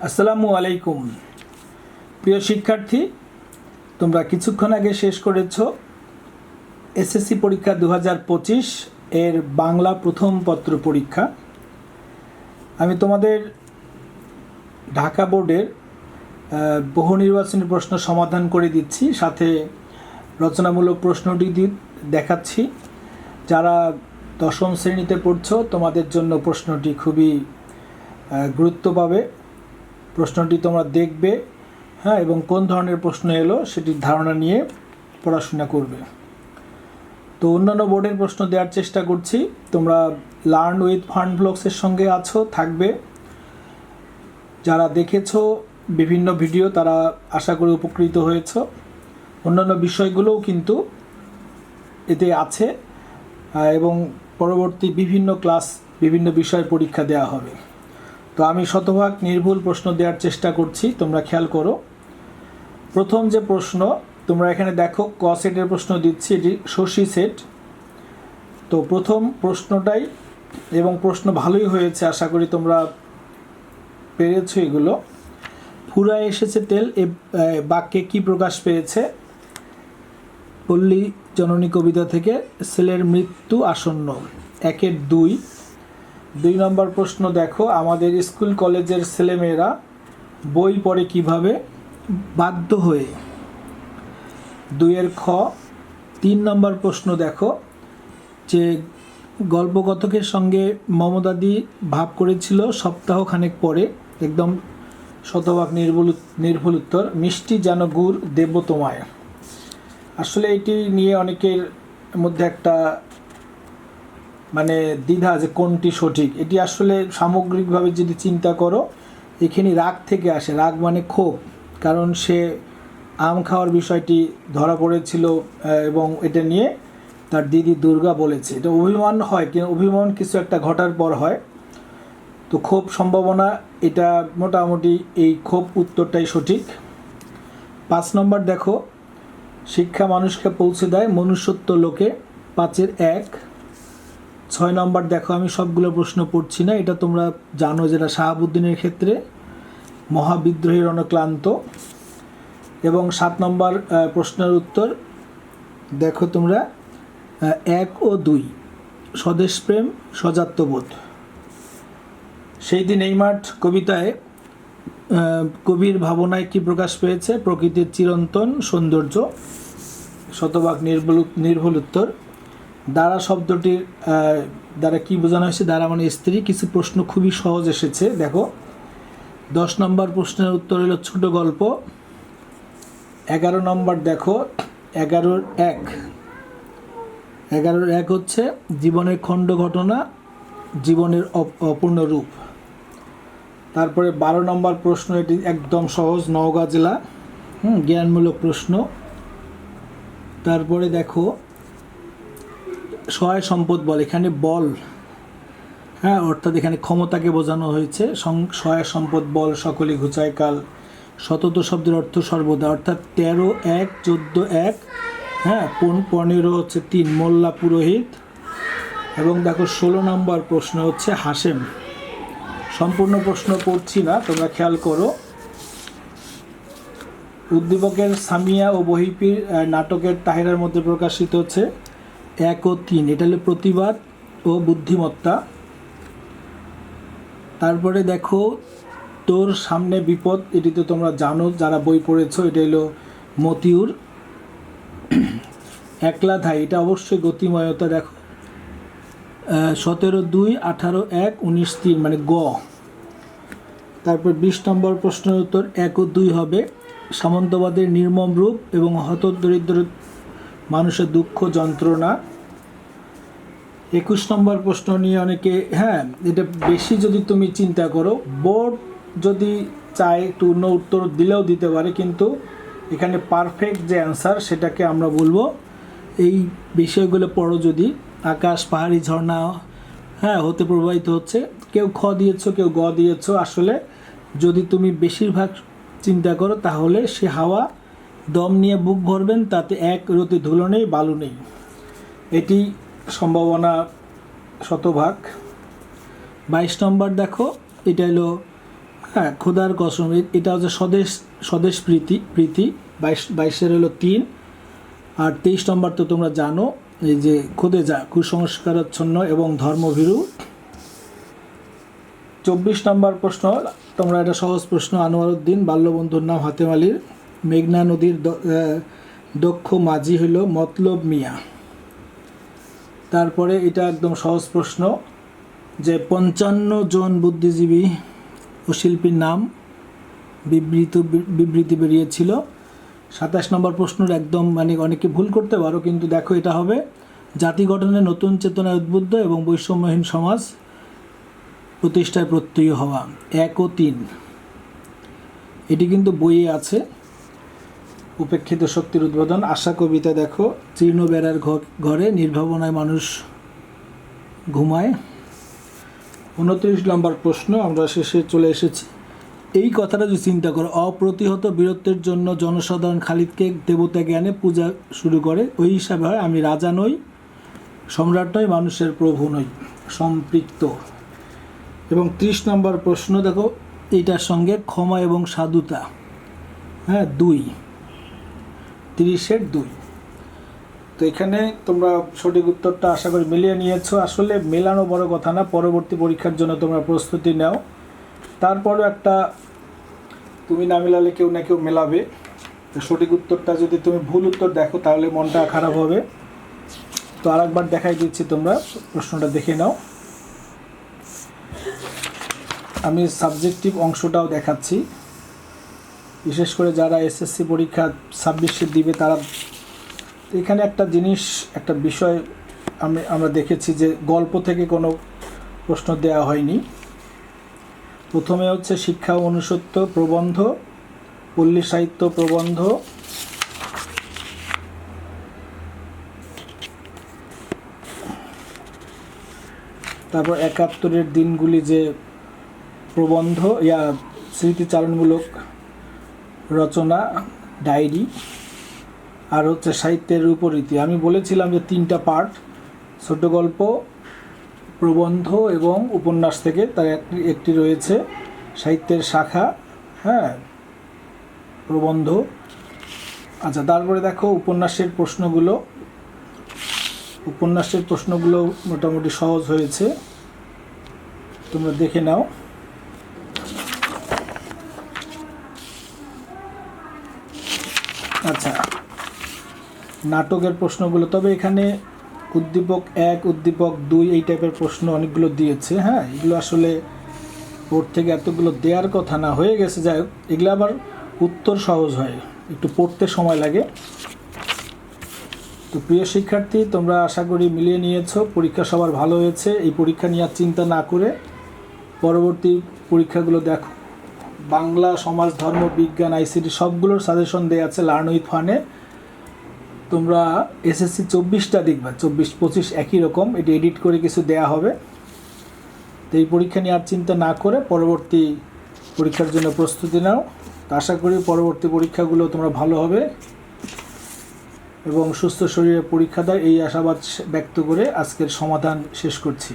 আসসালামু আলাইকুম। প্রিয় শিক্ষার্থী, তোমরা কিছুক্ষণ আগে শেষ করেছ এসএসসি পরীক্ষা দু এর বাংলা প্রথম পত্র পরীক্ষা। আমি তোমাদের ঢাকা বোর্ডের বহু নির্বাচনী প্রশ্ন সমাধান করে দিচ্ছি, সাথে রচনামূলক প্রশ্নটি দি- দেখাচ্ছি। যারা দশম শ্রেণীতে পড়ছো, তোমাদের জন্য প্রশ্নটি খুবই গুরুত্ব পাবে। প্রশ্নটি তোমরা দেখবে হ্যাঁ এবং কোন ধরনের প্রশ্ন এলো সেটির ধারণা নিয়ে পড়াশোনা করবে। তো অন্যান্য বোর্ডের প্রশ্ন দেওয়ার চেষ্টা করছি। তোমরা লার্ন উইথ ফান্ড ব্লগসের সঙ্গে আছো, থাকবে। যারা দেখেছ বিভিন্ন ভিডিও, তারা আশা করি উপকৃত হয়েছ। অন্যান্য বিষয়গুলোও কিন্তু এতে আছে এবং পরবর্তী বিভিন্ন ক্লাস, বিভিন্ন বিষয়ের পরীক্ষা দেওয়া হবে। তো আমি শতভাগ নির্ভুল প্রশ্ন দেওয়ার চেষ্টা করছি, তোমরা খেয়াল করো। প্রথম যে প্রশ্ন, তোমরা এখানে দেখো, ক সেটের প্রশ্ন দিচ্ছি, এটি শশী সেট। তো প্রথম প্রশ্নটাই, এবং প্রশ্ন ভালোই হয়েছে, আশা করি তোমরা পেরেছ এগুলো। ফুরায় এসেছে তেল, এ বাক্যে কি প্রকাশ পেয়েছে? পল্লী জননী কবিতা থেকে ছেলের মৃত্যু আসন্ন। একের দুই। দুই নম্বর প্রশ্ন দেখো, আমাদের স্কুল কলেজের ছেলেমেয়েরা বই পড়ে কীভাবে? বাধ্য হয়ে। দুইয়ের খ। তিন নম্বর প্রশ্ন দেখো, যে গল্পকথকের সঙ্গে মমদাদি ভাব করেছিল সপ্তাহ খানেক পরে, একদম শতভাগ নির্ভুল নির্ভুল উত্তর, মিষ্টি যেন গুড় দেব তোমায়। আসলে এটি নিয়ে অনেকের মধ্যে একটা মানে দ্বিধা যে কোনটি সঠিক, এটি আসলে সামগ্রিকভাবে যদি চিন্তা করো এখানে রাগ থেকে আসে। রাগ মানে ক্ষোভ, কারণ সে আম খাওয়ার বিষয়টি ধরা পড়েছিল এবং এটা নিয়ে তার দিদি দুর্গা বলেছে। এটা অভিমান হয়, কিন্তু অভিমান কিছু একটা ঘটার পর হয়। তো ক্ষোভ সম্ভাবনা, এটা মোটামুটি এই ক্ষোভ উত্তরটাই সঠিক। পাঁচ নম্বর দেখো, শিক্ষা মানুষকে পৌঁছে দেয় মনুষ্যত্ব লোকে পাঁচের এক। ছয় নম্বর দেখো, আমি সবগুলো প্রশ্ন পড়ছি না। এটা তোমরা জানো যেটা শাহাবুদ্দিনের ক্ষেত্রে। মহাবিদ্রোহীর অনক্লান্ত এবং সাত নম্বর প্রশ্নের উত্তর দেখো তোমরা এক ও দুই। স্বদেশপ্রেম সজাত্যবোধ। সেই দিন এই মাঠ কবিতায় কবির ভাবনায় কি প্রকাশ পেয়েছে? প্রকৃতির চিরন্তন সৌন্দর্য। শতভাগ নির্ভুল নির্ভুল উত্তর। দ্বারা শব্দটির দ্বারা কি বোঝানো হয়েছে? দ্বারা মানে স্ত্রী, কিছু প্রশ্ন খুবই সহজ এসেছে, দেখো। দশ নম্বর প্রশ্নের উত্তর হলো ছোট গল্প। এগারো নম্বর দেখো, এগারোর এক। এগারোর এক হচ্ছে জীবনের খণ্ড ঘটনা, জীবনের অপ- অপূর্ণ রূপ। তারপরে বারো নম্বর প্রশ্ন, এটি একদম সহজ, নওগাঁ জেলা। জ্ঞানমূলক প্রশ্ন। তারপরে দেখো সহায় সম্পদ বল এখানে বল হ্যাঁ অর্থাৎ এখানে ক্ষমতাকে বোঝানো হয়েছে। সহায় সম্পদ বল সকলে ঘুচায় কাল। শতত শব্দের অর্থ সর্বদা, অর্থাৎ তেরো এক, চোদ্দ এক হ্যাঁ পন- পনেরো হচ্ছে তিন, মোল্লা পুরোহিত। এবং দেখো ষোলো নম্বর প্রশ্ন হচ্ছে হাসেম সম্পূর্ণ প্রশ্ন পড়ছি না, তোমরা খেয়াল করো। উদ্দীপকের সামিয়া ও বহিপির নাটকের তাহেরার মধ্যে প্রকাশিত হচ্ছে। এক ও তিন, এটা হলো প্রতিবাদ ও বুদ্ধিমত্তা। তারপরে দেখো, তোর সামনে বিপদ, এটি তো তোমরা জানো, যারা বই পড়েছো, এটা হলো মতিউর। একলা ধাই, এটা অবশ্যই গতিময়তা, দেখো। সতেরো দুই, আঠারো এক, উনিশ তিন মানে গ। তারপর বিশ নম্বর প্রশ্নের উত্তর, এক ও দুই হবে। সামন্তবাদের নির্মম রূপ এবং হতদরিদ্র মানুষের দুঃখ যন্ত্রণা। একুশ নম্বর প্রশ্ন নিয়ে অনেকে হ্যাঁ এটা বেশি যদি তুমি চিন্তা করো বোর্ড যদি চায় একটু অন্য উত্তর দিলেও দিতে পারে, কিন্তু এখানে পারফেক্ট যে অ্যান্সার সেটাকে আমরা বলব, এই বিষয়গুলো পড়ো যদি। আকাশ, পাহাড়ি ঝর্ণা হ্যাঁ হতে প্রবাহিত হচ্ছে। কেউ খ দিয়েছ, কেউ গ দিয়েছ, আসলে যদি তুমি বেশিরভাগ চিন্তা করো, তাহলে সে হাওয়া দম নিয়ে বুক ভরবেন, তাতে এক রতি ধুলো নেই, বালু নেই। এটি সম্ভাবনা শতভাগ। বাইশ নম্বর দেখো, এটা হলো হ্যাঁ খোদার কসম এটা হচ্ছে স্বদেশ স্বদেশ প্রীতি প্রীতি। বাইশ, বাইশের হলো তিন। আর তেইশ নম্বর তো তোমরা জানো, এই যে খোদে যা, কুসংস্কারাচ্ছন্ন এবং ধর্মভীরু। চব্বিশ নম্বর প্রশ্ন, তোমরা এটা সহজ প্রশ্ন আনোয়ারউদ্দিন বাল্যবন্ধুর নাম হাতেম আলীর। মেঘনা নদীর দক্ষ মাঝি হইল মতলব মিয়া। তারপরে এটা একদম সহজ প্রশ্ন যে পঞ্চান্ন জন বুদ্ধিজীবী ও শিল্পীর নাম বিবৃত, বিবৃতি বেরিয়েছিল। সাতাশ নম্বর প্রশ্নের একদম মানে অনেকে ভুল করতে পারো, কিন্তু দেখো এটা হবে। জাতি গঠনে নতুন চেতনায় উদ্বুদ্ধ এবং বৈষম্যহীন সমাজ প্রতিষ্ঠায় প্রত্যয়ী হওয়া। এক ও তিন। এটি কিন্তু বইয়ে আছে। উপেক্ষিত শক্তির উদ্বোধন। আশা কবিতা দেখো জীর্ণ বেড়ার ঘরে নির্ভাবনায় মানুষ ঘুমায়। উনত্রিশ নম্বর প্রশ্ন, আমরা শেষে চলে এসেছি। এই কথাটা যদি চিন্তা করো, অপ্রতিহত বীরত্বের জন্য জনসাধারণ খালিদকে দেবতা জ্ঞানে পূজা শুরু করে। ওই হিসাবে হয়, আমি রাজা নই, সম্রাট নই, মানুষের প্রভু নই, সম্পৃক্ত। এবং ত্রিশ নম্বর প্রশ্ন দেখো এইটার সঙ্গে ক্ষমা এবং সাধুতা। হ্যাঁ দুই। তিরিশের দুই। তো এখানে তোমরা সঠিক উত্তরটা আশা করি মিলিয়ে নিয়েছো। আসলে মেলানো বড় কথা না, পরবর্তী পরীক্ষার জন্য তোমরা প্রস্তুতি নাও। তারপরও একটা, তুমি না মেলালে কেউ না কেউ মেলাবে। সঠিক উত্তরটা যদি তুমি ভুল উত্তর দেখো, তাহলে মনটা খারাপ হবে। তো আরেকবার দেখাই দিচ্ছি তোমরা, প্রশ্নটা দেখে নাও। আমি সাবজেক্টিভ অংশটাও দেখাচ্ছি। বিশেষ করে যারা এসএসসি পরীক্ষা ছাব্বিশে দিবে, তারা এখানে একটা জিনিস, একটা বিষয় আমি, আমরা দেখেছি যে গল্প থেকে কোনো প্রশ্ন দেওয়া হয়নি। প্রথমে হচ্ছে শিক্ষা মনুষ্যত্ব প্রবন্ধ, পল্লী সাহিত্য প্রবন্ধ। তারপর একাত্তরের দিনগুলি যে প্রবন্ধ, ইয়া, স্মৃতিচারণমূলক রচনা, ডায়েরি, আর হচ্ছে সাহিত্যের উপরীতি। আমি বলেছিলাম যে তিনটা পার্ট ছোট গল্প, প্রবন্ধ এবং উপন্যাস থেকে তার একটি রয়েছে, সাহিত্যের শাখা হ্যাঁ প্রবন্ধ। আচ্ছা তারপরে দেখো উপন্যাসের প্রশ্নগুলো। উপন্যাসের প্রশ্নগুলো মোটামুটি সহজ হয়েছে। তোমরা দেখে নাও। আচ্ছা। নাটকের প্রশ্নগুলো, তবে এখানে উদ্দীপক এক, উদ্দীপক দুই এই টাইপের প্রশ্ন অনেকগুলো দিয়েছে হ্যাঁ? এগুলো আসলে ওর থেকে এতগুলো দেওয়ার কথা না, হয়ে গেছে। যাই হোক, এগুলো আবার উত্তর সহজ হয়, একটু পড়তে সময় লাগে। তো প্রিয় শিক্ষার্থী, তোমরা আশা করি মিলিয়ে নিয়েছো, পরীক্ষা সবার ভালো হয়েছে। এই পরীক্ষা নিয়ে চিন্তা না করে পরবর্তী পরীক্ষাগুলো দেখো। বাংলা সমাজ, ধর্ম, বিজ্ঞান, আইসিটি সবগুলোর সাজেশন দেওয়া আছে লার্ন উইথ ফানে তোমরা এসএসসি চব্বিশটা দেখবা, চব্বিশ, পঁচিশ একই রকম, এটি এডিট করে কিছু দেয়া হবে। তো এই পরীক্ষা নিয়ে আর চিন্তা না করে পরবর্তী পরীক্ষার জন্য প্রস্তুতি নাও। আশা করি পরবর্তী পরীক্ষাগুলো তোমরা ভালো হবে এবং সুস্থ শরীরে পরীক্ষা দেয় এই আশাবাদ ব্যক্ত করে আজকের সমাধান শেষ করছি।